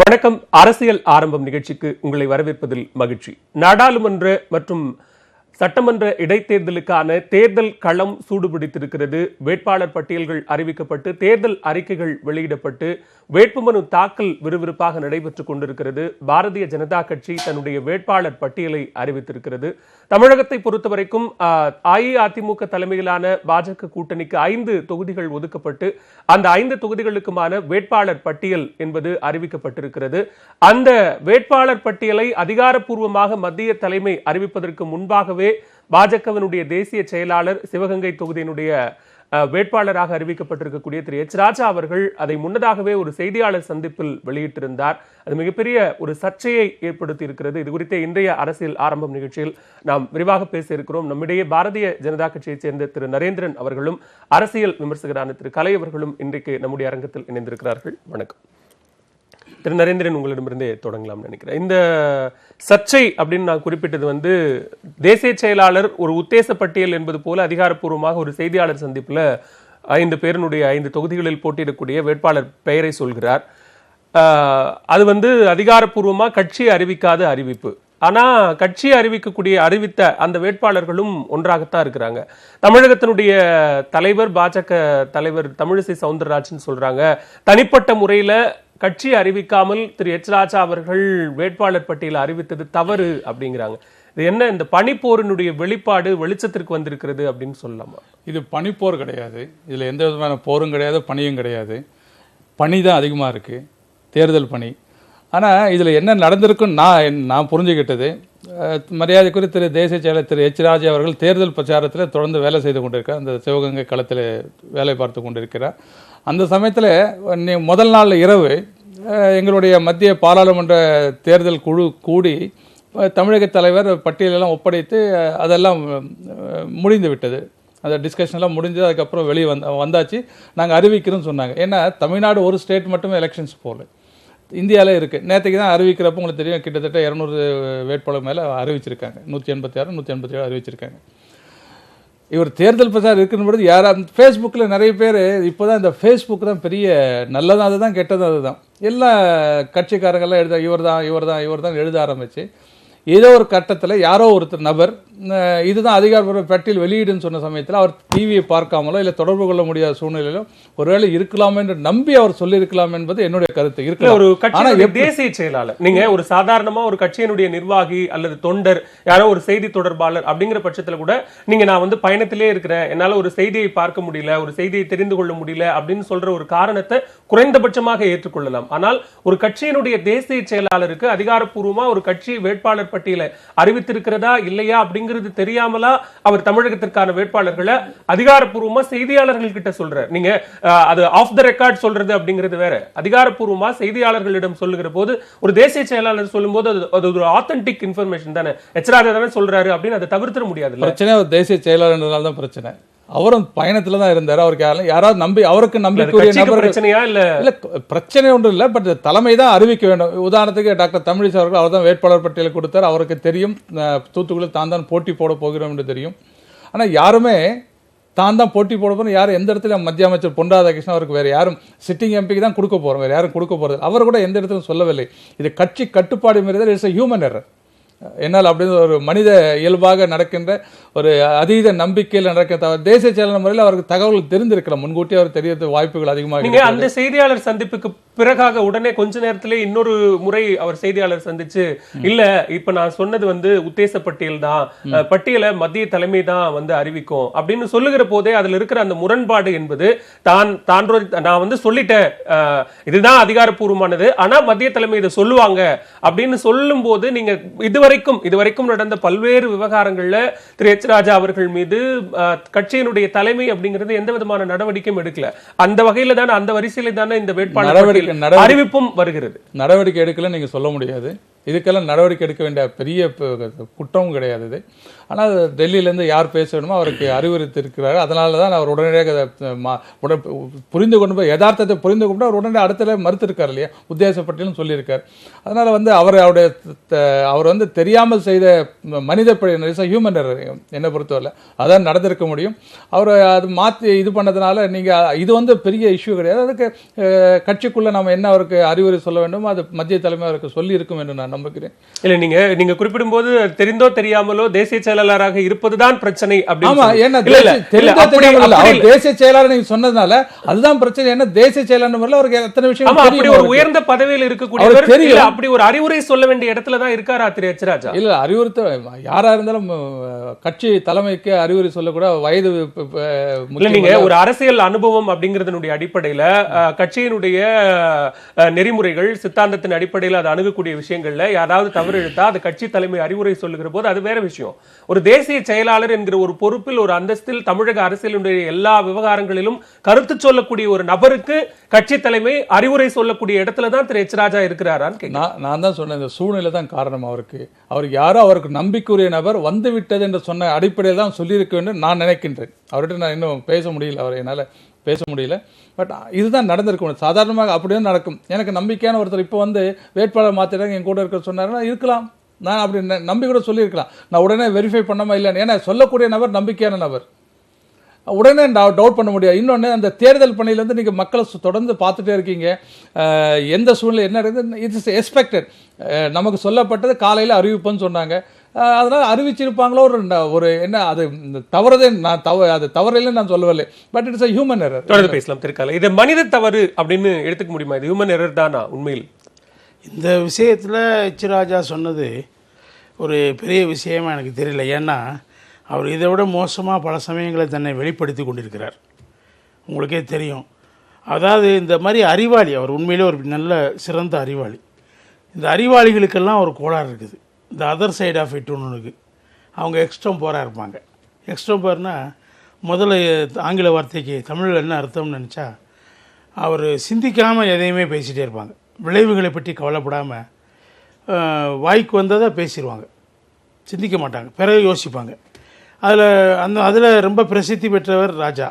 வணக்கம். அரசியல் ஆரம்பம் நிகழ்ச்சிக்கு உங்களை வரவேற்பதில் மகிழ்ச்சி. நாடாளுமன்ற மற்றும் சட்டமன்ற இடைத்தேர்தலுக்கான தேர்தல் களம் சூடுபிடித்திருக்கிறது. வேட்பாளர் பட்டியல்கள் அறிவிக்கப்பட்டு தேர்தல் அறிக்கைகள் வெளியிடப்பட்டு வேட்புமனு தாக்கல் விறுவிறுப்பாக நடைபெற்றுக் கொண்டிருக்கிறது. பாரதிய ஜனதா கட்சி தன்னுடைய வேட்பாளர் பட்டியலை அறிவித்திருக்கிறது. தமிழகத்தை பொறுத்தவரைக்கும் அஇஅதிமுக தலைமையிலான பாஜக கூட்டணிக்கு ஐந்து தொகுதிகள் ஒதுக்கப்பட்டு அந்த ஐந்து தொகுதிகளுக்குமான வேட்பாளர் பட்டியல் என்பது அறிவிக்கப்பட்டிருக்கிறது. அந்த வேட்பாளர் பட்டியலை அதிகாரப்பூர்வமாக மத்திய தலைமை அறிவிப்பதற்கு முன்பாகவே பாஜகவினுடைய தேசிய செயலாளர் சிவகங்கை தொகுதியினுடைய வேட்பாளராக அறிவிக்கப்பட்டிருக்கக்கூடிய திரு எச் ராஜா அவர்கள் அதை முன்னதாகவே ஒரு செய்தியாளர் சந்திப்பில் வெளியிட்டிருந்தார். அது மிகப்பெரிய ஒரு சர்ச்சையை ஏற்படுத்தி இருக்கிறது இது குறித்த இன்றைய அரசியல் ஆரம்பம் நிகழ்ச்சியில் நாம் விரிவாக பேச இருக்கிறோம் நம்மிடையே பாரதிய ஜனதா கட்சியைச் சேர்ந்த திரு நரேந்திரன் அவர்களும் அரசியல் விமர்சகரான திரு கலை அவர்களும் இன்றைக்கு நம்முடைய அரங்கத்தில் இணைந்திருக்கிறார்கள். வணக்கம். திரு நரேந்திரன் உங்களிடமிருந்தே தொடங்கலாம் நினைக்கிறேன். இந்த சர்ச்சை அப்படின்னு நான் குறிப்பிட்டது வந்து தேசிய செயலாளர் ஒரு உத்தேச பட்டியல் என்பது போல அதிகாரப்பூர்வமாக ஒரு செய்தியாளர் சந்திப்புல ஐந்து பேரினுடைய ஐந்து தொகுதிகளில் போட்டியிடக்கூடிய வேட்பாளர் பெயரை சொல்கிறார். அது வந்து அதிகாரப்பூர்வமாக கட்சி அறிவிக்காத அறிவிப்பு. ஆனால் கட்சி அறிவிக்கக்கூடிய அறிவித்த அந்த வேட்பாளர்களும் ஒன்றாகத்தான் இருக்கிறாங்க. தமிழகத்தினுடைய தலைவர் பாஜக தலைவர் தமிழிசை சவுந்தரராஜன் சொல்றாங்க தனிப்பட்ட முறையில் கட்சி அறிவிக்காமல் திரு எச் ராஜா அவர்கள் வேட்பாளர் பட்டியலை அறிவித்தது தவறு அப்படிங்கிறாங்க. இது என்ன இந்த பனிப்போரினுடைய வெளிப்பாடு வெளிச்சத்திற்கு வந்திருக்கிறது அப்படின்னு சொல்லலாமா? இது பனிப்போர் கிடையாது. இதில் எந்த விதமான போரும் கிடையாது பணியும் கிடையாது. பனி தான் அதிகமாக இருக்குது தேர்தல் பணி ஆனால் இதில் என்ன நடந்திருக்குன்னு நான் நான் புரிஞ்சுக்கிட்டது மரியாதைக்குரிய திரு தேசிய செயலர் திரு எச் ராஜா அவர்கள் தேர்தல் பிரச்சாரத்தில் தொடர்ந்து வேலை செய்து கொண்டிருக்கிறார். அந்த சிவகங்கை களத்தில் வேலை பார்த்து கொண்டிருக்கிறார். அந்த சமயத்தில் முதல் நாள் இரவு எங்களுடைய மத்திய பாராளுமன்ற தேர்தல் குழு கூடி தமிழக தலைவர் பட்டியலெல்லாம் ஒப்படைத்து அதெல்லாம் முடிந்து விட்டது. அந்த டிஸ்கஷன்லாம் முடிஞ்சு அதுக்கப்புறம் வெளியே வந்த வந்தாச்சு. நாங்கள் அறிவிக்கிறோம்னு சொன்னாங்க. ஏன்னா தமிழ்நாடு ஒரு ஸ்டேட் மட்டுமே எலெக்ஷன்ஸ் போகல இந்தியாவில் இருக்குது நேற்றுக்கு தான் அறிவிக்கிறப்போ உங்களுக்கு தெரியும் கிட்டத்தட்ட இரநூறு வேட்பாளர் மேலே அறிவிச்சிருக்காங்க. நூற்றி எண்பத்தி ஆறு நூற்றி எண்பத்தி ஏழு அறிவிச்சிருக்காங்க. இவர் தேர்தல் பிரச்சாரம் இருக்குன்னு பொழுது யாராவது ஃபேஸ்புக்கில் நிறைய பேர் இப்போ தான் இந்த ஃபேஸ்புக் தான் பெரிய நல்லதும் அதுதான் கெட்டதும் அதுதான். எல்லா கட்சிக்காரங்கெல்லாம் எழுத இவர் தான் இவர் தான் இவர் தான் எழுத ஆரம்பிச்சு ஏதோ ஒரு கட்டத்தில் யாரோ ஒருத்தர் நபர் இதுதான் அதிகாரப்பூர்வ பட்டியல் வெளியீடுன்னு சொன்ன சமயத்தில் அவர் டிவியை பார்க்காமலோ இல்லை தொடர்பு கொள்ள முடியாத சூழ்நிலையிலோ ஒருவேளை இருக்கலாமே என்று நம்பி அவர் சொல்லியிருக்கலாம் என்பது என்னுடைய கருத்து. இருக்கலாம். ஒரு எப்படி- தேசிய செயலாளர். நீங்க ஒரு சாதாரணமா ஒரு கட்சியினுடைய நிர்வாகி அல்லது தொண்டர் யாரோ ஒரு செய்தி தொடர்பாளர் அப்படிங்கிற பட்சத்துல கூட நீங்க நான் வந்து பயணத்திலே இருக்கிறேன் என்னால ஒரு செய்தியை பார்க்க முடியல ஒரு செய்தியை தெரிந்து கொள்ள முடியல அப்படின்னு சொல்ற ஒரு காரணத்தை குறைந்தபட்சமாக ஏற்றுக்கொள்ளலாம். ஆனால் ஒரு கட்சியினுடைய தேசிய செயலாளருக்கு அதிகாரப்பூர்வமா ஒரு கட்சி வேட்பாளர் பட்டியலை அறிவித்திருக்கிறதா இல்லையா அப்படிங்கிறது தெரியாமலா அவர் தமிழகத்திற்கான வேட்பாளர்களை அதிகாரப்பூர்வமா செய்தியாளர்கள் கிட்ட சொல்றாரு. நீங்க அது ஆஃப் த ரெக்கார்ட் சொல்றது அப்படிங்கிறது வேற. அதிகாரப்பூர்வமா செய்தியாளர்களிடம் சொல்லுகிற போது ஒரு தேசிய செயலாளர் சொல்லும் போது அது ஒரு ஆத்தென்டிக் இன்ஃபர்மேஷன் தானே. எச்ராஜா தானே சொல்றாரு அப்படின்னு அதை தவிர்த்திட முடியாது பிரச்சனை தேசிய செயலாளர் தான் பிரச்சனை. அவரும் பயணத்துல தான் இருந்தார். அவருக்கு யாரும் யாராவது நம்பி அவருக்கு நம்பிக்கையுரிய நபர்கள் பிரச்சனையா இல்ல? இல்ல பிரச்சனை ஒன்றும் இல்லை. பட் தலைமை தான் அறிவிக்க வேண்டும். உதாரணத்துக்கு டாக்டர் தமிழிசை அவர்கள் அவர் தான் வேட்பாளர் பட்டியலை கொடுத்தார். அவருக்கு தெரியும். அஹ், தூத்துக்குடியில் தான் தான் போட்டி போட போகிறோம் என்று தெரியும். ஆனால் யாருமே தான் தான் போட்டி போட போகிறோம் யாரும் எந்த இடத்துல மத்திய அமைச்சர் பொன் ராதாகிருஷ்ணன் அவருக்கு வேறு யாரும் சிட்டிங் எம்பிக்கு தான் கொடுக்க போகிறோம் வேறு யாரும் கொடுக்க போகிறது அவர் கூட எந்த இடத்துலையும் சொல்லவில்லை. இது கட்சி கட்டுப்பாடு மீறி இட்ஸ் ஹியூமன் எரர் என்னால் அப்படின்னு ஒரு மனித இயல்பாக நடக்கின்ற ஒரு அதீத நம்பிக்கையில் நடக்க தவிர தேசிய செயலாளர் முறையில் அவருக்கு தகவல் தெரிந்திருக்கலாம். முன்கூட்டி அவர் தெரியறது வாய்ப்புகள் அதிகமாக நீங்க அந்த செய்தியாளர் சந்திப்புக்கு பிறகாக உடனே கொஞ்ச நேரத்திலே இன்னொரு முறை அவர் செய்தியாளர் சந்திச்சு இல்ல இப்ப நான் சொன்னது வந்து உத்தேச பட்டியல் தான். பட்டியலை மத்திய தலைமை தான் வந்து அறிவிக்கும். அப்படின்னு சொல்லுகிற போதே அதுல இருக்கிற அந்த முரண்பாடு என்பது தான் தான் நான் வந்து சொல்லிட்டேன். இதுதான் அதிகாரப்பூர்வமானது. ஆனா மத்திய தலைமை இதை சொல்லுவாங்க. அப்படின்னு சொல்லும் போது நீங்க இதுவரைக்கும் இதுவரைக்கும் நடந்த பல்வேறு விவகாரங்கள்ல திரு எச். ராஜா அவர்கள் மீது கட்சியினுடைய தலைமை அப்படிங்கிறது எந்த விதமான நடவடிக்கையும் எடுக்கல. அந்த வகையில தானே அந்த வரிசையில தானே இந்த வேட்பாளர் அறிவிப்பும் வருகிறது. நடவடிக்கை எடுக்கல நீங்க சொல்ல முடியாது. இதுக்கெல்லாம் நடவடிக்கை எடுக்க வேண்டிய பெரிய குற்றமும் கிடையாது ஆனால் டெல்லியிலேருந்து யார் பேசணுமோ அவருக்கு அறிவுறுத்திருக்கிறார் அதனால தான் அவர் உடனடியாக அதை மா- புரிந்து கொண்டு போய் யதார்த்தத்தை புரிந்து கொண்டு அவர் உடனே அடுத்த மறுத்திருக்கார் இல்லையா? உத்தேசப்பட்டிலும் சொல்லியிருக்கார். அதனால் வந்து அவர் அவருடைய த- அவர் வந்து தெரியாமல் செய்த மனித பிழை ஹியூமன் என்னை பொறுத்தவரை. அதான் நடந்திருக்க முடியும். அவர் அது மாற்றி இது பண்ணதுனால நீங்கள் இது வந்து பெரிய இஷ்யூ கிடையாது. அதுக்கு கட்சிக்குள்ளே நம்ம என்ன அவருக்கு அறிவுரை சொல்ல வேண்டும் அது மத்திய தலைமை அவருக்கு சொல்லி இருக்கும் என்று நான் நம்புகிறேன். இல்லை நீங்கள் நீங்கள் குறிப்பிடும்போது தெரிந்தோ தெரியாமலோ தேசிய செயலாளராக இருப்பதுதான் பிரச்சனை அப்படின்னு தேசிய- செயலாளர் நீங்க சொன்னதுனால அதுதான் பிரச்சனை. என்ன தேசிய செயலாளர் அவருக்கு எத்தனை விஷயம் அப்படி ஒரு. உயர்ந்த பதவியில் இருக்கக்கூடியவர் அப்படி ஒரு அறிவுரை சொல்ல வேண்டிய இடத்துல தான் இருக்காரா திரு எச் ராஜா? இல்ல அறிவுறுத்த யாரா இருந்தாலும் கட்சி தலைமைக்கு அறிவுரை சொல்லக்கூட வயது நீங்க. ஒரு அரசியல் அனுபவம் அப்படிங்கறதனுடைய அடிப்படையில கட்சியினுடைய நெறிமுறைகள் சித்தாந்தத்தின் அடிப்படையில் அது அணுகக்கூடிய விஷயங்கள்ல யாராவது தவறு இழுத்தா அது கட்சி தலைமை அறிவுரை சொல்லுகிற போது அது வேற விஷயம். ஒரு தேசிய செயலாளர் என்கிற ஒரு பொறுப்பில் ஒரு அந்தஸ்தில் தமிழக அரசியலுடைய எல்லா விவகாரங்களிலும் கருத்து சொல்லக்கூடிய ஒரு நபருக்கு கட்சி தலைமை அறிவுரை சொல்லக்கூடிய இடத்துல தான் திரு எச் ராஜா இருக்கிறாரான்னு நான் நான் தான் சொன்னேன் இந்த சூழ்நிலை தான் காரணம் அவருக்கு. அவருக்கு யாரோ அவருக்கு நம்பிக்கையுரிய நபர் வந்து விட்டது என்று சொன்ன அடிப்படையில் தான் சொல்லியிருக்க வேண்டும் நான் நினைக்கின்றேன். அவர்கிட்ட நான் இன்னும் பேச முடியல அவர் என்னால் பேச முடியல. பட் இதுதான் நடந்திருக்கும் சாதாரணமாக அப்படியே நடக்கும். எனக்கு நம்பிக்கையான ஒருத்தர் இப்போ வந்து வேட்பாளர் மாற்றிட்டாங்க என் கூட இருக்க சொன்னாருன்னா இருக்கலாம். நான் அப்படி ந- நம்பி கூட சொல்லியிருக்கலாம். நான் உடனே வெரிஃபை பண்ணாம இல்லைன்னு ஏன்னா சொல்லக்கூடிய நபர் நம்பிக்கையான நபர். உடனே டவுட் பண்ண முடியாது. இன்னொன்று அந்த தேர்தல் பணியிலேருந்து நீங்கள் மக்களை தொடர்ந்து பார்த்துட்டே இருக்கீங்க. எந்த சூழ்நிலை என்ன இருக்குது இட்ஸ் எக்ஸ்பெக்டட் நமக்கு சொல்லப்பட்டது காலையில் அறிவிப்புன்னு சொன்னாங்க. அதனால் அறிவிச்சிருப்பாங்களோ ஒரு ஒரு என்ன அது இந்த தவறதே நான் தவ அது தவறில்லைன்னு நான் சொல்லவில்லை. But it's a human error தொடர்ந்து பேசலாம் திருக்கால. இது மனித தவறு அப்படின்னு எடுத்துக்க முடியுமா? இது ஹியூமன் எரர் தானா உண்மையில்? இந்த விஷயத்தில் எச் ராஜா சொன்னது ஒரு பெரிய விஷயமாக எனக்கு தெரியல. ஏன்னா அவர் இதை விட மோசமாக பல சமயங்களை தன்னை வெளிப்படுத்தி கொண்டிருக்கிறார். உங்களுக்கே தெரியும். அதாவது இந்த மாதிரி அறிவாளி அவர் உண்மையிலே ஒரு நல்ல சிறந்த அறிவாளி. இந்த அறிவாளிகளுக்கெல்லாம் ஒரு கோளாறு இருக்குது. இந்த அதர் சைடு ஆஃப் இட் ஒன்று இருக்குது அவங்க எக்ஸ்ட்ரம் போராக இருப்பாங்க. எக்ஸ்ட்ரம் போர்னால் முதல்ல ஆங்கில வார்த்தைக்கு தமிழில் என்ன அர்த்தம்னு நினச்சா அவர் சிந்திக்காமல் எதையுமே பேசிகிட்டே இருப்பாங்க. விளைவுகளை பற்றி கவலைப்படாமல் வாய்க்கு வந்ததாக பேசிடுவாங்க சிந்திக்க மாட்டாங்க. பிறகு யோசிப்பாங்க. அதில் அந்த அதில் ரொம்ப பிரசித்தி பெற்றவர் ராஜா.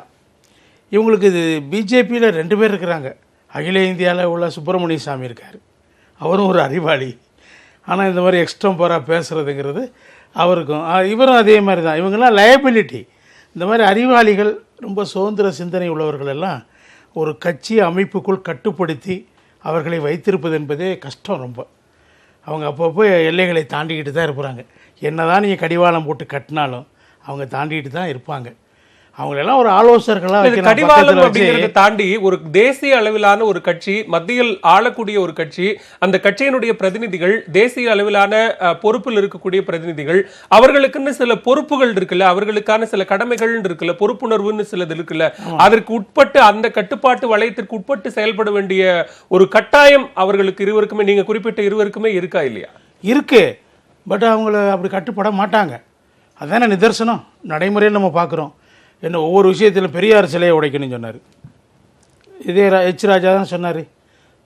இவங்களுக்கு இது பிஜேபியில் ரெண்டு பேர் இருக்கிறாங்க. அகில இந்தியாவில் உள்ள சுப்பிரமணிய சாமி இருக்கார். அவரும் ஒரு அறிவாளி. ஆனால் இந்த மாதிரி எக்ஸ்டம்பராக பேசுகிறதுங்கிறது அவருக்கும். இவரும் அதே மாதிரி தான். இவங்கெல்லாம் லயபிலிட்டி இந்த மாதிரி அறிவாளிகள் ரொம்ப சுதந்திர சிந்தனை உள்ளவர்கள் எல்லாம் ஒரு கட்சி அமைப்புக்குள் கட்டுப்படுத்தி அவர்களை வைத்திருப்பது என்பதே கஷ்டம் ரொம்ப. அவங்க அப்பப்போ எல்லைகளை தாண்டிக்கிட்டு தான் இருப்பாங்க. என்னதான் நீங்கள் கடிவாளம் போட்டு கட்டினாலும் அவங்க தாண்டிக்கிட்டு தான் இருப்பாங்க. அவங்களெல்லாம் ஒரு ஆலோசகர்களாக கடிவாளம் அப்படிங்கறத தாண்டி ஒரு தேசிய அளவிலான ஒரு கட்சி மத்தியில் ஆளக்கூடிய ஒரு கட்சி அந்த கட்சியினுடைய பிரதிநிதிகள் தேசிய அளவிலான பொறுப்பில் இருக்கக்கூடிய பிரதிநிதிகள் அவர்களுக்குன்னு சில பொறுப்புகள் இருக்குல்ல அவர்களுக்கான சில கடமைகள் இருக்குல்ல பொறுப்புணர்வுன்னு சிலது இருக்குல்ல அதற்கு உட்பட்டு அந்த கட்டுப்பாட்டு வளையத்திற்கு உட்பட்டு செயல்பட வேண்டிய ஒரு கட்டாயம் அவர்களுக்கு இருவருக்குமே நீங்க குறிப்பிட்ட இருவருக்குமே இருக்கா இல்லையா? இருக்கு. பட் அவங்கள அப்படி கட்டுப்பட மாட்டாங்க. அதானே நிதர்சனம். நடைமுறையில் நம்ம பார்க்குறோம். என்ன ஒவ்வொரு விஷயத்திலும் பெரியார் சிலையை உடைக்கணும்னு சொன்னார். இதே ரா- எச் ராஜா தான் சொன்னார்.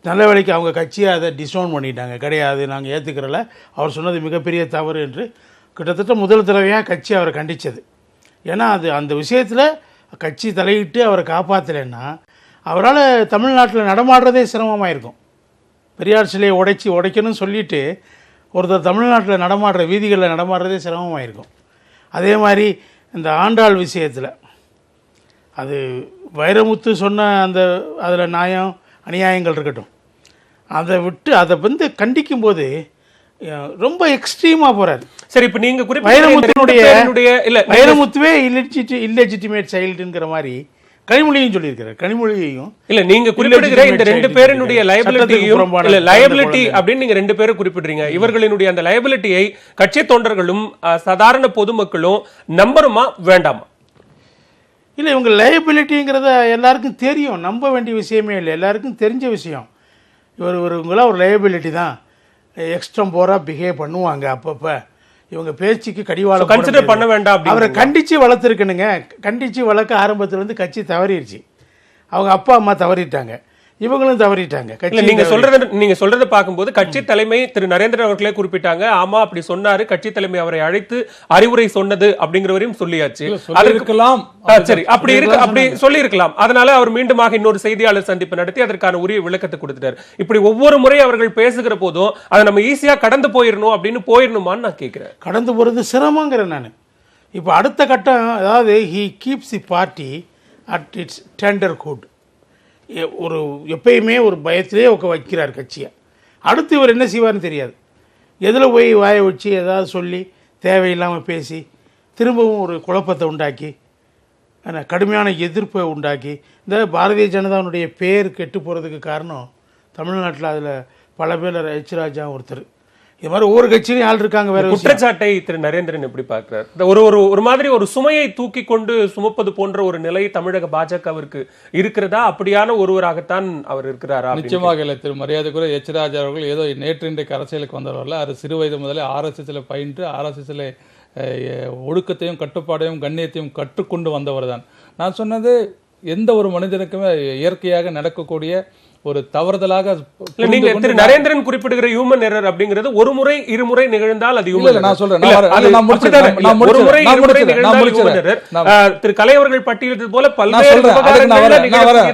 நல்ல வேலைக்கு அவங்க கட்சியை அதை டிசோன் பண்ணிட்டாங்க. கிடையாது நாங்கள் ஏற்றுக்கிறல அவர் சொன்னது மிகப்பெரிய தவறு என்று கிட்டத்தட்ட முதல் தடவையாக கட்சி அவரை கண்டித்தது ஏன்னா அது அந்த விஷயத்தில் கட்சி தலையிட்டு அவரை காப்பாற்றலைன்னா அவரால் தமிழ்நாட்டில் நடமாடுறதே சிரமமாக இருக்கும் பெரியார் சிலையை உடைச்சி உடைக்கணும்னு சொல்லிட்டு ஒருத்தர் தமிழ்நாட்டில் நடமாடுற வீதிகளில் நடமாடுறதே சிரமமாக இருக்கும் அதே மாதிரி இந்த ஆண்டாள் விஷயத்தில். அது வைரமுத்து சொன்ன அந்த அதில் நியாயம் அநியாயங்கள் இருக்கட்டும். அதை விட்டு அதை வந்து கண்டிக்கும் போது ரொம்ப எக்ஸ்ட்ரீமாக போகிறார் சரி இப்ப நீங்க குறிப்பிட்ட வைரமுத்துனுடைய இல்ல வைரமுத்துவே இல்லெஜிட்டி இல்லெஜிட்டிமேட் சைல்டுங்கிற மாதிரி கனிமொழியும் சொல்லியிருக்கிறார். கனிமொழியையும் இல்ல நீங்க குறிப்பிடுகிற இந்த ரெண்டு பேரினுடைய புறம்பான இல்ல குழந்தை. அப்படின்னு நீங்க ரெண்டு பேரும் குறிப்பிடுறீங்க. இவர்களினுடைய அந்த லைபிலிட்டியை கட்சி தொண்டர்களும் சாதாரண பொதுமக்களும் நம்பருமா வேண்டாமா? இல்லை இவங்க லைபிலிட்டிங்கிறத எல்லாருக்கும் தெரியும். நம்ப வேண்டிய விஷயமே இல்லை. எல்லாருக்கும் தெரிஞ்ச விஷயம். இவர் இவங்களாம் ஒரு லைபிலிட்டி தான். எக்ஸ்ட்ரம் போராக பிஹேவ் பண்ணுவாங்க அப்பப்போ. இவங்க பேச்சுக்கு கடிவாளம் கன்சிடர் பண்ண. வேண்டாம் அவரை கண்டித்து வளர்த்துருக்கணுங்க. கண்டித்து வளர்க்க ஆரம்பத்துல இருந்து கட்சி தவறிடுச்சு. அவங்க அப்பா அம்மா தவறிட்டாங்க. இவங்களும் தவறிட்டாங்க. கட்சி நீங்க சொல்றத நீங்க சொல்றத பார்க்கும்போது கட்சி தலைமை திரு நரேந்திரன் அவர்களே குறிப்பிட்டாங்க. ஆமா அப்படி சொன்னாரு. கட்சி தலைமை அவரை அழைத்து அறிவுரை சொன்னது அப்படிங்கிறவரையும் சொல்லியாச்சு. அதற்கு இருக்கலாம் ஆ, சரி. அப்படி இருக்கு அப்படி சொல்லி இருக்கலாம் அதனால அவர் மீண்டுமாக இன்னொரு செய்தியாளர் சந்திப்பு நடத்தி அதற்கான உரிய விளக்கத்தை கொடுத்துட்டாரு. இப்படி ஒவ்வொரு முறை அவர்கள் பேசுகிற போதும் அதை நம்ம ஈஸியா கடந்து போயிடணும் அப்படின்னு போயிடணுமான்னு நான் கேட்கிறேன். கடந்து போகிறது சிரமங்கிறேன் நான். இப்போ அடுத்த கட்டம் அதாவது he keeps the party at its tender hood ஒரு எப்பயுமே ஒரு பயத்திலே உக்க வைக்கிறார் கட்சியை. அடுத்து இவர் என்ன செய்வார்னு தெரியாது. எதில் போய் வாயை வச்சு ஏதாவது சொல்லி தேவையில்லாமல் பேசி திரும்பவும் ஒரு குழப்பத்தை உண்டாக்கி கடுமையான எதிர்ப்பை உண்டாக்கி இந்த பாரதிய ஜனதாவுடைய பேர் கெட்டு போகிறதுக்கு காரணம் தமிழ்நாட்டில் அதில் பல பேர் எச் ராஜா ஒருத்தர். இது மாதிரி ஒவ்வொரு கட்சியிலையும் ஆள் இருக்காங்க வேற. குற்றச்சாட்டை திரு நரேந்திரன் எப்படி பார்க்கிறார்? இந்த ஒரு ஒரு ஒரு மாதிரி ஒரு சுமையை தூக்கி கொண்டு சுமப்பது போன்ற ஒரு நிலை தமிழக பாஜகவிற்கு இருக்கிறதா? அப்படியான ஒருவராகத்தான் அவர் இருக்கிறாரா நிச்சயமாக இல்லை திரு மரியாதைக்குரிய எச் ராஜா அவர்கள் ஏதோ நேற்று இன்றைக்கு அரசியலுக்கு வந்தவர்கள் அவர் சிறு வயது முதலே ஆர்எஸ்எஸ்ல பயின்று ஆர்எஸ்எஸ்ல ஒழுக்கத்தையும் கட்டுப்பாடையும் கண்ணியத்தையும் கற்றுக்கொண்டு வந்தவர் தான் நான் சொன்னது எந்த ஒரு மனிதனுக்குமே இயற்கையாக நடக்கக்கூடிய ஒரு தவறுதலாக நீங்க திரு நரேந்திரன் குறிப்பிடுகிற ஹியூமன் எரர் அப்படிங்கிறது ஒரு முறை இருமுறை நிகழ்ந்தால் அது இல்ல, நான். சொல்றேன். ஒரு முறை. இருமுறை நிகழ்ந்தால் ஆ, திரு கலை அவர்கள் பட்டியலிட்டது போல நான் பல்வேறு சொல்றேன் அதுக்கு நான் வரேன். நான் வரேன்.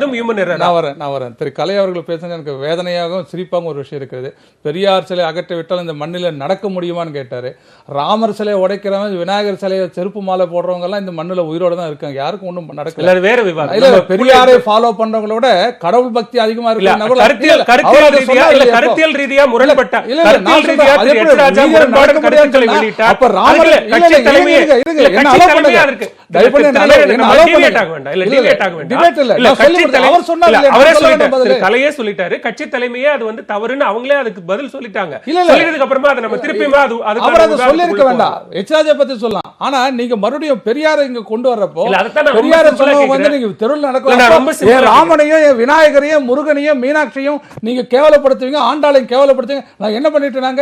நான் வரேன். நான் வரேன். திரு கலை அவர்கள் பேசுனது எனக்கு வேதனையாகவும் சிரிப்பாகவும் ஒரு விஷயம் இருக்கிறது. பெரியார் சிலை அகற்ற விட்டால் இந்த மண்ணில் நடக்க முடியுமான்னு கேட்டாரு. ராமர் சிலையை உடைக்கிறவன் விநாயகர் சிலையை செருப்பு மாலை போடுறவங்க எல்லாம் இந்த மண்ணில் உயிரோட தான் இருக்காங்க. யாருக்கும் ஒன்றும் நடக்கல. வேற விவாதம். பெரியாரை ஃபாலோ பண்றவங்களோட கடவுள் பக்தி அதிகமா கருத்தியல் ரீதியா முரண்பட்ட எச். சொல்லிட்டாரு. கட்சி தலைமையே அது வந்து தவறுன்னு அவங்களே அதுக்கு பதில் சொல்லிட்டாங்க. சொல்லிட்டதுக்கு அப்புறமா அதை நம்ம திருப்பியுமா அது அவர் அதை சொல்லியிருக்க. வேண்டாம். எச்ராஜா பத்தி சொல்லலாம். ஆனா நீங்க மறுபடியும் பெரியாரை இங்க கொண்டு வர்றப்போ பெரியாரை சொன்னவங்க வந்து. நீங்க தெருவில் ராமனையும் விநாயகரையும் முருகனையும் மீனாட்சியும் நீங்க கேவலப்படுத்துவீங்க ஆண்டாளையும் கேவலப்படுத்துவீங்க. நான் என்ன பண்ணிட்டு நாங்க.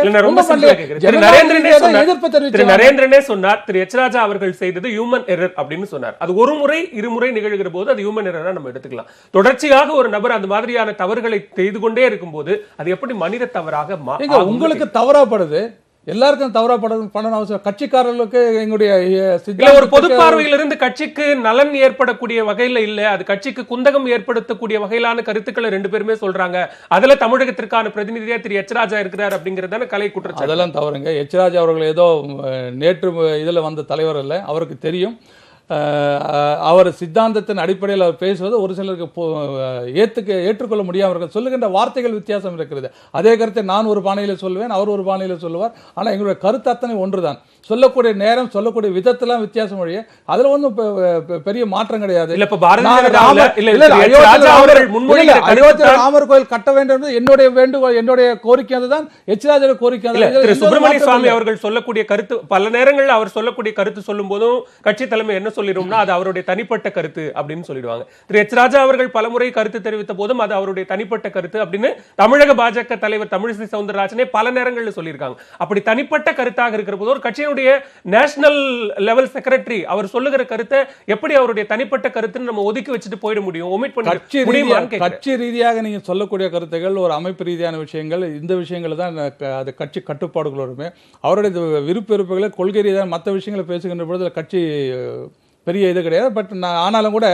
எதிர்ப்பு திரு தெரிவிச்சாங்க. நரேந்திரனே சொன்னார் திரு எச் ராஜா அவர்கள் செய்தது ஹியூமன் எரர் அப்படின்னு சொன்னார். அது ஒரு முறை இருமுறை நிகழ்கிற போது அது ஹியூமன் எரரா நம்ம எடுத்துக்கலாம். தொடர்ச்சியாக ஒரு நபர் அந்த மாதிரியான தவறுகளை செய்து கொண்டே இருக்கும்போது அது எப்படி மனித தவறாக உங்களுக்கு தவறாப்படுது எல்லாருக்கும் தவறாப்படுது பண்ணணும் அவசியம் கட்சிக்காரர்களுக்கு எங்களுடைய ஒரு பொது பார்வையிலிருந்து கட்சிக்கு நலன் ஏற்படக்கூடிய வகையில இல்ல. அது கட்சிக்கு குந்தகம் ஏற்படுத்தக்கூடிய வகையிலான கருத்துக்களை ரெண்டு பேருமே சொல்றாங்க. அதுல தமிழகத்திற்கான பிரதிநிதியா திரு எச் ராஜா இருக்கிறார் அப்படிங்கறதான கலை குற்றச்சாட்டு. அதெல்லாம் தவறுங்க. எச்ராஜ் அவர்கள் ஏதோ நேற்று இதில் வந்த தலைவர் அல்ல. அவருக்கு தெரியும். அவர் சித்தாந்தத்தின் அடிப்படையில் அவர் பேசுவது ஒரு சிலருக்கு ஏத்துக்க ஏற்றுக்கொள்ள முடியாமல் சொல்லுகின்ற வார்த்தைகள் வித்தியாசம் இருக்கிறது அதே கருத்தை நான் ஒரு பாணியில் சொல்வேன் அவர் ஒரு பாணியில் சொல்லுவார். ஆனால் எங்களுடைய கருத்து அத்தனை ஒன்றுதான். சொல்லக்கூடிய நேரம் சொல்லக்கூடிய விதத்தெல்லாம் வித்தியாசம் ஒழிய அதுல ஒன்றும் பெரிய மாற்றம் கிடையாது. ஜனதாவுல ராமர்- கோயில் கட்ட வேண்டும் என்னுடைய வேண்டுகோள் என்னுடைய கோரிக்கை அதுதான். எச்ராஜோட கோரிக்கை சுப்பிரமணிய சுவாமி. அவர்கள் சொல்லக்கூடிய கருத்து பல நேரங்கள்ல அவர் சொல்லக்கூடிய கருத்து சொல்லும் போதும் கட்சி தலைமை என்ன சொல்லிடும்னா அது அவருடைய தனிப்பட்ட கருத்து அப்படின்னு சொல்லிடுவாங்க. திரு எச் ராஜா அவர்கள் பலமுறை கருத்து தெரிவித்த போதும் அது அவருடைய தனிப்பட்ட கருத்து அப்படின்னு தமிழக பாஜக தலைவர் தமிழிசை சவுந்தரராஜனே பல நேரங்கள்ல சொல்லியிருக்காங்க. அப்படி தனிப்பட்ட கருத்தாக இருக்கிற போது ஒரு கட்சியினுடைய நேஷனல் லெவல் செக்ரட்டரி அவர் சொல்லுகிற கருத்தை எப்படி அவருடைய தனிப்பட்ட கருத்துன்னு நம்ம ஒதுக்கி வச்சுட்டு போயிட முடியும்? ஒமிட் பண்ணி. கட்சி ரீதியாக நீங்க சொல்லக்கூடிய கருத்துக்கள் ஒரு அமைப்பு ரீதியான விஷயங்கள் இந்த விஷயங்கள் தான் அது கட்சி கட்டுப்பாடுகள் வருமே அவருடைய விருப்ப வெறுப்புகளை கொள்கை ரீதியாக மற்ற விஷயங்களை பேசுகின்ற பொழுது கட்சி பெரிய இது கிடையாது பட் நான் ஆனாலும் கூட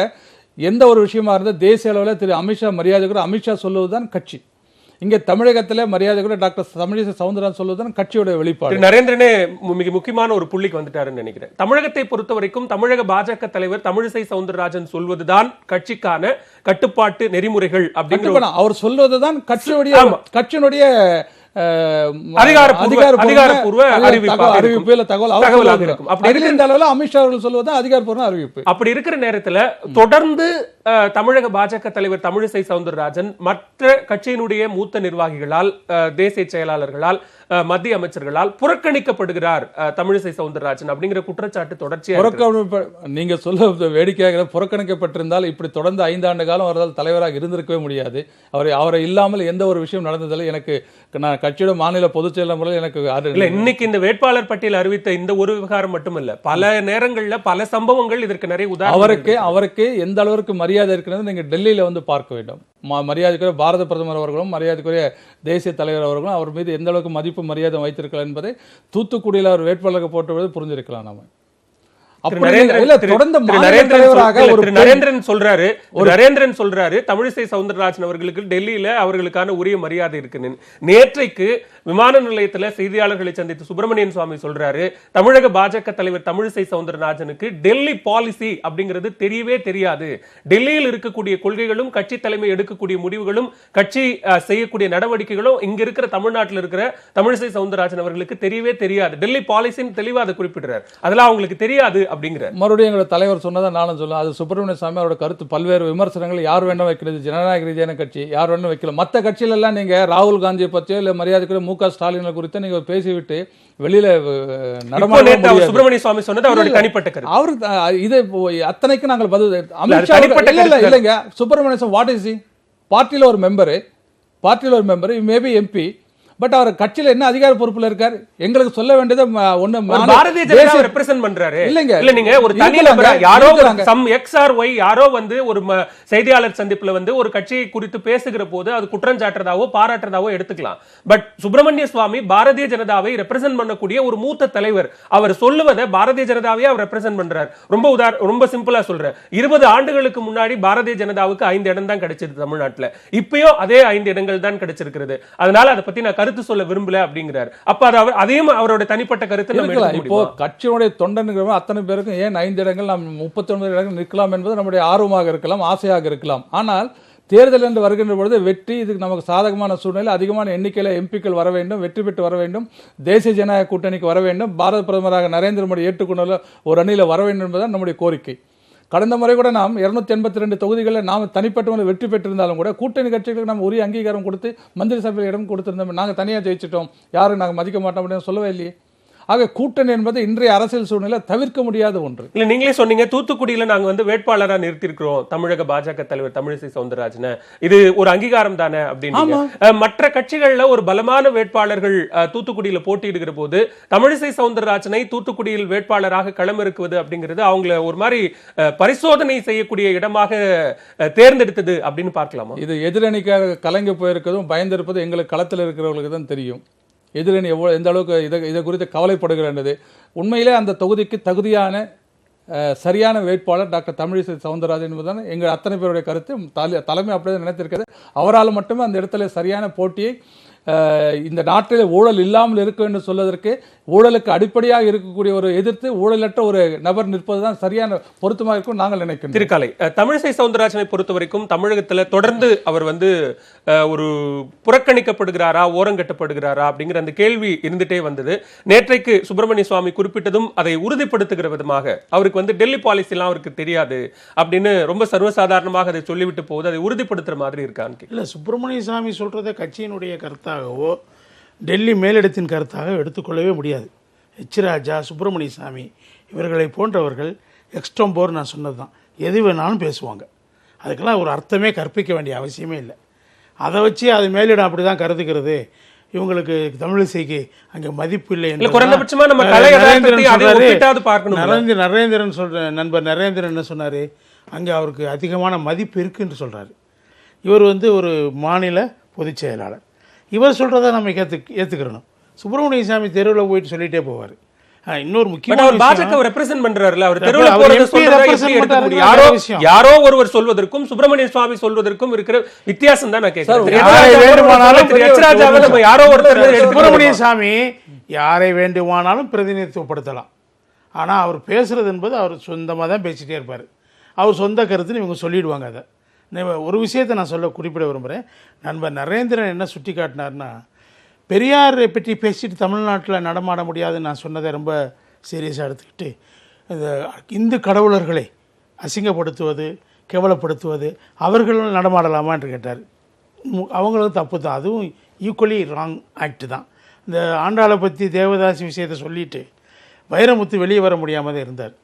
எந்த ஒரு விஷயமா இருந்தால் தேசிய அளவில் திரு அமித்ஷா மரியாதை கூட அமித்ஷா சொல்லுவதுதான் கட்சி இங்கே தமிழகத்தில் மரியாதை கூட டாக்டர் தமிழிசை சவுந்தரராஜன் சொல்லுவதுதான் கட்சியோட வெளிப்பாடு திரு நரேந்திரனே மிக முக்கியமான ஒரு புள்ளிக்கு வந்துட்டாருன்னு நினைக்கிறேன் தமிழகத்தை பொறுத்த வரைக்கும் தமிழக பாஜக தலைவர் தமிழிசை சவுந்தரராஜன் சொல்வதுதான் கட்சிக்கான கட்டுப்பாட்டு நெறிமுறைகள் கட்டுப்படும். அவர் சொல்வதுதான் கட்சியுடைய. கட்சியினுடைய அதிகாரப்பூர்வ-. அறிவிப்பு இல்ல தகவல். இருக்கும். அப்படி அகில இந்திய அளவில் அமித்ஷா அவர்கள் சொல்வது அதிகாரப்பூர்வ அறிவிப்பு அப்படி இருக்கிற நேரத்துல தொடர்ந்து தமிழக பாஜக தலைவர் தமிழிசை சவுந்தரராஜன் மற்ற கட்சியினுடைய மூத்த நிர்வாகிகளால் தேசிய செயலாளர்களால் மத்திய அமைச்சர்களால் புறக்கணிக்கப்படுகிறார் தமிழிசை சவுந்தரராஜன் அப்படிங்கிற குற்றச்சாட்டு தொடர்ச்சியா இருக்கு. புறக்கணிப்பு நீங்க சொல்ல வேடிக்கையாக புறக்கணிக்கப்பட்டிருந்தால் இப்படி தொடர்ந்து ஐந்தாண்டு காலம் அவரால் தலைவராக இருந்திருக்கவே முடியாது அவரை அவரை இல்லாமல் எந்த ஒரு விஷயம் நடந்ததில்லை எனக்கு நான் கட்சியோட மாநில பொதுச் முறையில் எனக்கு இல்ல இன்னைக்கு இந்த வேட்பாளர் பட்டியல் அறிவித்த இந்த ஒரு விவகாரம் மட்டுமல்ல. பல நேரங்கள்ல பல சம்பவங்கள் இதற்கு நிறைய உதாரணம் அவருக்கு அவருக்கு எந்த அளவிற்கு மரியாதை இருக்கிறது நீங்க டெல்லியில வந்து பார்க்க வேண்டும். மரியாதைக்குரிய பாரத பிரதமர் அவர்களும் மரியாதைக்குரிய தேசிய தலைவர் அவர்களும் அவர் மீது எந்த அளவுக்கு மதிப்பு மரியாதை வைத்திருக்கலாம் என்பதை தூத்துக்குடியில் அவர் வேட்பாளருக்கு போட்டபோது புரிஞ்சிருக்கலாம் நாம. திரு அப்படி நரேந்திரன் சொல்றாரு. நரேந்திரன் சொல்றாரு தமிழிசை சவுந்தரராஜன் அவர்களுக்கு டெல்லியில அவர்களுக்கான உரிய மரியாதை இருக்குன்னு நேற்றைக்கு விமான நிலையத்துல செய்தியாளர்களை சந்தித்து சுப்பிரமணியன் சுவாமி சொல்றாரு தமிழக பாஜக தலைவர் தமிழிசை சவுந்தரராஜனுக்கு டெல்லி பாலிசி அப்படிங்கிறது தெரியவே தெரியாது. டெல்லியில் இருக்கக்கூடிய கொள்கைகளும் கட்சி தலைமை எடுக்கக்கூடிய முடிவுகளும் கட்சி செய்யக்கூடிய நடவடிக்கைகளும் இங்க இருக்கிற தமிழ்நாட்டில் இருக்கிற தமிழிசை சவுந்தரராஜன் அவர்களுக்கு தெரியவே தெரியாது. டெல்லி பாலிசின்னு தெளிவா அதை குறிப்பிடுறாரு. அதெல்லாம் அவங்களுக்கு தெரியாது. அப்படிங்கிற. மறுபடியும் எங்களோட தலைவர் சொன்னதை நானும் சொல்லுவேன் அது சுப்பிரமணிய சாமி அவரோட கருத்து. பல்வேறு விமர்சனங்கள் யார் வேணும் வைக்கிறது? ஜனநாயக ரீதியான கட்சி யார் வேணும் வைக்கலாம் மற்ற கட்சியில எல்லாம் நீங்க ராகுல் காந்தியை பற்றியோ இல்ல மரியாதைக்குரிய மு க. ஸ்டாலினை குறித்து நீங்க பேசிவிட்டு வெளியில. சுப்பிரமணிய சுவாமி சொன்னது அவருடைய தனிப்பட்ட கருத்து. அவரு இது இப்போ அத்தனைக்கு நாங்கள் பதில் அமித்ஷா. இல்லைங்க. சுப்பிரமணியம் வாட் இஸ் பார்ட்டியில ஒரு மெம்பரு பார்ட்டியில ஒரு மெம்பர் மேபி எம்பி பட் அவர் கட்சியில என்ன அதிகார பொறுப்புல இருக்கார்? எங்களுக்கு சொல்ல வேண்டியது ஒண்ணு பாரதிய ஜனதா ரெப்ரசென்ட் பண்றாரு. இல்லைங்க. இல்ல நீங்க ஒரு தனி இருக்கிறாங்க, நபரா யாரோ. சம் எக்ஸ் ஆர் ஒய் யாரோ வந்து ஒரு செய்தியாளர் சந்திப்புல வந்து ஒரு கட்சியை குறித்து பேசுகிற போது அது குற்றஞ்சாட்டுறதாவோ பாராட்டுறதாவோ எடுத்துக்கலாம். பட் சுப்பிரமணிய சுவாமி பாரதிய ஜனதாவை ரெப்ரசென்ட் பண்ணக்கூடிய ஒரு மூத்த தலைவர் அவர் சொல்லுவதை பாரதிய ஜனதாவே அவர் ரெப்ரசென்ட் பண்றார். ரொம்ப உதார ரொம்ப சிம்பிளா சொல்றேன். இருபது ஆண்டுகளுக்கு முன்னாடி பாரதிய ஜனதாவுக்கு ஐந்து இடம் தான் கிடைச்சது தமிழ்நாட்டுல. இப்பயும் அதே ஐந்து இடங்கள் தான் கிடைச்சிருக்கிறது. அதனால அதை பத்தி நான் கருத்து சொல்ல விரும்பல அப்படிங்கிறார். அப்ப அது அவர் அதையும் அவரோட தனிப்பட்ட கருத்து நம்ம இப்போ? கட்சியினுடைய தொண்டனுங்கிறவங்க அத்தனை பேருக்கும் ஏன் ஐந்து இடங்கள் நாம் முப்பத்தி ஒன்பது இடங்கள் நிற்கலாம் என்பது நம்முடைய ஆர்வமாக இருக்கலாம் ஆசையாக இருக்கலாம். ஆனால் தேர்தல் என்று வருகின்ற பொழுது வெற்றி இதுக்கு நமக்கு சாதகமான சூழ்நிலை அதிகமான எண்ணிக்கையில் எம்பிக்கள் வர வேண்டும் வெற்றி பெற்று வர வேண்டும் தேசிய ஜனநாயக கூட்டணிக்கு வர வேண்டும் பாரத பிரதமராக நரேந்திர மோடி ஏற்றுக்கொண்டுள்ள ஒரு அணியில் வர வேண்டும் என்பதுதான் நம்முடைய கோரிக்கை. கடந்த முறை கூட நாம் இருநூத்தி எண்பத்தி ரெண்டு தொகுதிகளில் நாம் தனிப்பட்டவர்கள் வெற்றி பெற்றிருந்தாலும் கூட கூட்டணி கட்சிகளுக்கு நாம் உரிய அங்கீகாரம் கொடுத்து மந்திரி சபையில் இடம் கொடுத்திருந்தோம். நாங்கள் தனியாக ஜெயிச்சிட்டோம். யாரும் நாங்கள் மதிக்க மாட்டோம் அப்படின்னு சொல்லவே இல்லையே. ஆக கூட்டணி என்பது இன்றைய அரசியல் சூழ்நிலை தவிர்க்க முடியாத ஒன்று. இல்ல நீங்களே சொன்னீங்க தூத்துக்குடியில நாங்க வந்து வேட்பாளரா நிறுத்திருக்கிறோம் தமிழக பாஜக தலைவர் தமிழிசை சவுந்தரராஜன. இது ஒரு அங்கீகாரம் தானே அப்படின்னு. மற்ற கட்சிகள்ல ஒரு பலமான வேட்பாளர்கள் தூத்துக்குடியில போட்டியிடுகிற போது தமிழிசை சவுந்தரராஜனை தூத்துக்குடியில் வேட்பாளராக களமிறக்குவது அப்படிங்கிறது அவங்கள ஒரு மாதிரி பரிசோதனை செய்யக்கூடிய இடமாக தேர்ந்தெடுத்தது அப்படின்னு பார்க்கலாமா? இது எதிரணிக்காக கலங்கி போயிருக்கிறதும் பயந்திருப்பது எங்களுக்கு களத்தில் இருக்கிறவர்களுக்கு தான் தெரியும். எதிரணி எவ்வளோ எந்த அளவுக்கு இதை இதை குறித்து கவலைப்படுகிறது உண்மையிலே அந்த தொகுதிக்கு தகுதியான சரியான வேட்பாளர் டாக்டர் தமிழிசை சவுந்தரராஜன் என்பதுதான் எங்கள் அத்தனை பேருடைய கருத்து. தலை- தலைமை அப்படியே நினைத்திருக்கிறது. அவரால் மட்டுமே அந்த இடத்துல சரியான போட்டியை இந்த நாட்டில் ஊழல் இல்லாமல் இருக்கும் என்று சொல்வதற்கு ஊழலுக்கு அடிப்படையாக இருக்கக்கூடிய ஒரு எதிர்த்து ஊழலற்ற ஒரு நபர் நிற்பதுதான் சரியான பொருத்தமாக இருக்கும் நாங்கள் நினைக்கிறோம் திருக்காலை தமிழிசை சவுந்தரராஜனை பொறுத்த வரைக்கும் தமிழகத்துல தொடர்ந்து அவர் வந்து ஒரு புறக்கணிக்கப்படுகிறாரா ஓரங்கட்டப்படுகிறாரா அப்படிங்கிற அந்த கேள்வி இருந்துட்டே வந்தது. நேற்றைக்கு சுப்பிரமணிய சுவாமி குறிப்பிட்டதும் அதை உறுதிப்படுத்துகிற விதமாக அவருக்கு வந்து டெல்லி பாலிசி எல்லாம் அவருக்கு தெரியாது அப்படின்னு ரொம்ப சர்வசாதாரணமாக அதை சொல்லிவிட்டு போகுது. அதை உறுதிப்படுத்துற மாதிரி இருக்கான்னு. இல்லை சுப்பிரமணிய சாமி சொல்கிறத கட்சியினுடைய கருத்தாகவோ டெல்லி மேலிடத்தின் கருத்தாக எடுத்துக்கொள்ளவே முடியாது. எச். ராஜா சுப்பிரமணிய சாமி இவர்களை போன்றவர்கள் எக்ஸ்டம்போர் நான் சொன்னது தான் எது வேணாலும் பேசுவாங்க. அதுக்கெல்லாம் ஒரு அர்த்தமே கற்பிக்க வேண்டிய அவசியமே இல்லை. அதை வச்சு அது மேலிடம் அப்படி தான் கருதுக்கிறது இவங்களுக்கு தமிழிசைக்கு அங்கே மதிப்பு இல்லை நரேந்திர நரேந்திரன் சொல்ற நண்பர் நரேந்திரன் என்ன சொன்னார்? அங்கே அவருக்கு அதிகமான மதிப்பு இருக்குன்னு சொல்றாரு. இவர் வந்து ஒரு மாநில பொதுச் செயலாளர். இவர் சொல்கிறத நம்ம ஏற்று ஏற்றுக்கிறணும் சுப்பிரமணிய சாமி தெருவில் போயிட்டு சொல்லிட்டே போவார். இன்னொரு முக்கியமான பாஜக ரெப்ரசென்ட் பண்றாருல அவர் தெருவுல போறது சொல்றதை யாரோ. யாரோ ஒருவர் சொல்வதற்கும் சுப்பிரமணிய சுவாமி சொல்வதற்கும் இருக்கிற வித்தியாசம் தான் நான் கேட்கிறேன். யாரை நம்ம ஒருத்தர் சுப்பிரமணிய சாமி யாரை வேண்டுமானாலும் பிரதிநிதித்துவப்படுத்தலாம். ஆனால் அவர் பேசுறது என்பது அவர் சொந்தமாக தான் பேசிட்டே இருப்பார். அவர் சொந்த கருத்துன்னு இவங்க சொல்லிடுவாங்க அதை. ஒரு விஷயத்தை நான் சொல்ல குறிப்பிட விரும்புகிறேன் நண்பர் நரேந்திரன் என்ன சுட்டி காட்டினார்னா பெரியாரை பற்றி பேசிட்டு தமிழ்நாட்டில் நடமாட முடியாதுன்னு நான் சொன்னதை ரொம்ப சீரியஸாக எடுத்துக்கிட்டு இந்த இந்து கடவுளர்களை அசிங்கப்படுத்துவது கேவலப்படுத்துவது அவர்களும் நடமாடலாமா என்று கேட்டார். அவங்களும் தப்பு தான். அதுவும் ஈக்குவலி ராங் ஆக்ட் தான். இந்த ஆண்டாளை பற்றி தேவதாசி விஷயத்தை சொல்லிட்டு வைரமுத்து வெளியே வர முடியாமல் தான் இருந்தார்.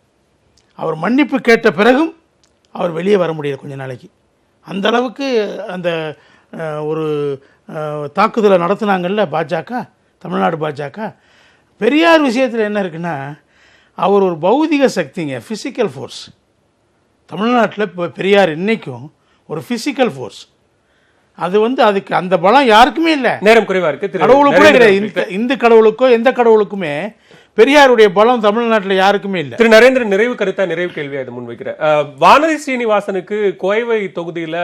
அவர் மன்னிப்பு கேட்ட பிறகும் அவர் வெளியே வர முடியல கொஞ்ச நாளைக்கு. அந்த அளவுக்கு அந்த ஒரு தாக்குதலை நடத்துனாங்கல்ல பாஜக தமிழ்நாடு பாஜக. பெரியார் விஷயத்தில் என்ன இருக்குன்னா அவர் ஒரு பௌதிக சக்திங்க ஃபிசிக்கல் ஃபோர்ஸ் தமிழ்நாட்டில் இப்போ பெரியார் இன்னைக்கும் ஒரு ஃபிசிக்கல் ஃபோர்ஸ் அது வந்து அதுக்கு அந்த பலம் யாருக்குமே இல்லை. நேரம் குறைவா இருக்கு திரு கடவுளுக்கு கூட நரேந்திர கிடையாது இந்த இந்து கடவுளுக்கோ எந்த கடவுளுக்குமே பெரியாருடைய பலம் தமிழ்நாட்டில் யாருக்குமே இல்லை. திரு நரேந்திரன் நிறைவு கருத்தா நிறைவு கேள்வியா இதை முன்வைக்கிறேன். வானதி சீனிவாசனுக்கு கோயவை தொகுதியில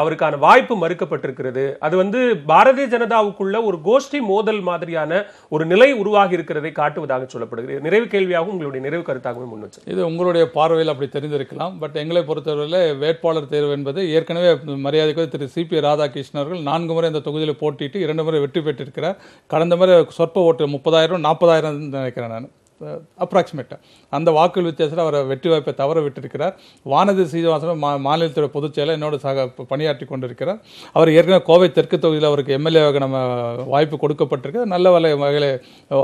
அவருக்கான வாய்ப்பு மறுக்கப்பட்டிருக்கிறது. அது வந்து பாரதிய ஜனதாவுக்குள்ள ஒரு கோஷ்டி மோதல் மாதிரியான ஒரு நிலை உருவாகி இருக்கிறதை காட்டுவதாக சொல்லப்படுகிறது. நிறைவு கேள்வியாகவும் உங்களுடைய நிறைவு கருத்தாகவும் முன் வச்சு இது உங்களுடைய பார்வையில் அப்படி தெரிந்திருக்கலாம். பட் எங்களை பொறுத்தவரையில் வேட்பாளர் தேர்வு என்பது ஏற்கனவே மரியாதைக்கு திரு சிபி ராதாகிருஷ்ணன் அவர்கள் நான்கு முறை இந்த தொகுதியில் போட்டிட்டு இரண்டு முறை வெற்றி பெற்றிருக்கிறார். கடந்த முறை சொற்ப ஓட்டு முப்பதாயிரம் நாற்பதாயிரம் நினைக்கிறேன் நான். அப்ராக்சிமேட்டாக அந்த வாக்குகள் வித்தியாசத்தில் அவரை வெற்றி வாய்ப்பை தவற விட்டிருக்கிறார். வானதி சீனிவாசனும் மா மாநிலத்தோட பொதுச் செயலர் என்னோட சக பணியாற்றி கொண்டிருக்கிறார். அவர் ஏற்கனவே கோவை தெற்கு தொகுதியில் அவருக்கு எம்எல்ஏவாக நம்ம வாய்ப்பு கொடுக்கப்பட்டிருக்கு நல்ல வலை வகையில்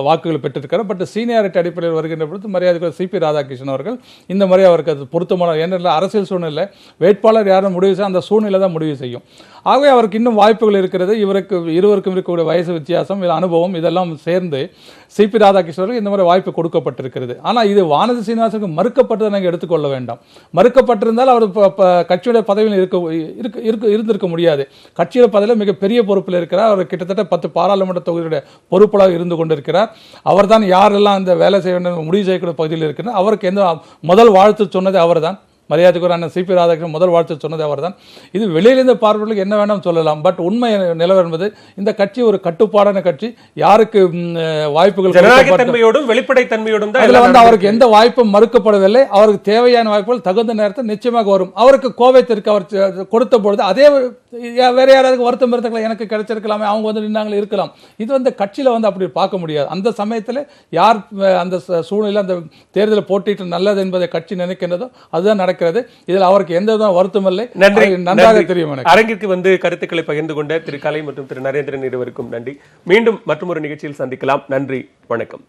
வாக்குகள் பெற்றிருக்கிறார். பட் சீனியாரிட்டி அடிப்படையில் வருகின்ற பொழுது மரியாதைக்குரிய சிபி ராதாகிருஷ்ணன் அவர்கள் இந்த மாதிரி அவருக்கு அது பொருத்தமான ஏனென்றால் அரசியல் சூழ்நிலை வேட்பாளர் யாரும் முடிவு செய்ய அந்த சூழ்நிலை தான் முடிவு செய்யும். ஆகவே அவருக்கு இன்னும் வாய்ப்புகள் இருக்கிறது. இவருக்கு இருவருக்கும் இருக்கக்கூடிய வயசு வித்தியாசம் இது அனுபவம் இதெல்லாம் சேர்ந்து சிபி ராதாகிருஷ்ணன் இந்த மாதிரி வாய்ப்பு கொடுக்கப்பட்டிருக்கிறது. ஆனால் இது வானதி சீனிவாசனுக்கு மறுக்கப்பட்டதை நாங்கள் எடுத்துக்கொள்ள வேண்டாம். மறுக்கப்பட்டிருந்தால் அவர் கட்சியுடைய பதவியில் இருக்க இருக்க இருக்க இருந்திருக்க முடியாது. கட்சியோட பதவியில் மிகப்பெரிய பொறுப்பில் இருக்கிறார். அவர் கிட்டத்தட்ட பத்து பாராளுமன்ற தொகுதியுடைய பொறுப்பாளர் இருந்து கொண்டிருக்கிறார். அவர்தான் யாரெல்லாம் அந்த வேலை செய்ய வேண்டும் முடிவு செய்யக்கூடிய பகுதியில் இருக்கிறார். அவருக்கு எந்த முதல் வாழ்த்து சொன்னது அவர்தான் மரியாதைக்குரிய அண்ணன் சிபி ராதாகிருஷ்ணன் முதல் வாழ்த்து சொன்னது அவர்தான். இது வெளியிலிருந்து பார்வைகளுக்கு என்ன வேணாம் சொல்லலாம். பட் உண்மை நிலவரம் என்பது இந்த கட்சி ஒரு கட்டுப்பாடான கட்சி. யாருக்கு வாய்ப்புகள் தன்மையோடும் வெளிப்படை தன்மையோடும் தான் அதுல எல்லாம் வந்து அவருக்கு. எந்த வாய்ப்பும் மறுக்கப்படவில்லை. அவருக்கு தேவையான வாய்ப்புகள் தகுந்த நேரத்தில் நிச்சயமாக வரும். அவருக்கு கோவை தெற்கு அவர் கொடுத்த பொழுது அதே வேற யாராவது வருத்தம் இருந்துக்கலாம் எனக்கு கிடைச்சிருக்கலாமே அவங்க வந்து நின்னாங்களே இருக்கலாம். இது வந்து கட்சியில வந்து அப்படி பார்க்க முடியாது. அந்த சமயத்தில் யார் அந்த சூழ்நிலை அந்த தேர்தலில் போட்டிட்டு நல்லது என்பதை கட்சி நினைக்கின்றதோ அதுதான் நடக்கிறது இதில் அவருக்கு எந்த விதமான வருத்தம் இல்லை. நன்றி. நன்றாக நன்றி. தெரியும் எனக்கு. அரங்கிற்கு வந்து கருத்துக்களை பகிர்ந்து கொண்ட திரு கலை மற்றும் திரு நரேந்திரன் இருவருக்கும் நன்றி. மீண்டும் மற்றொரு நிகழ்ச்சியில் சந்திக்கலாம். நன்றி. வணக்கம்.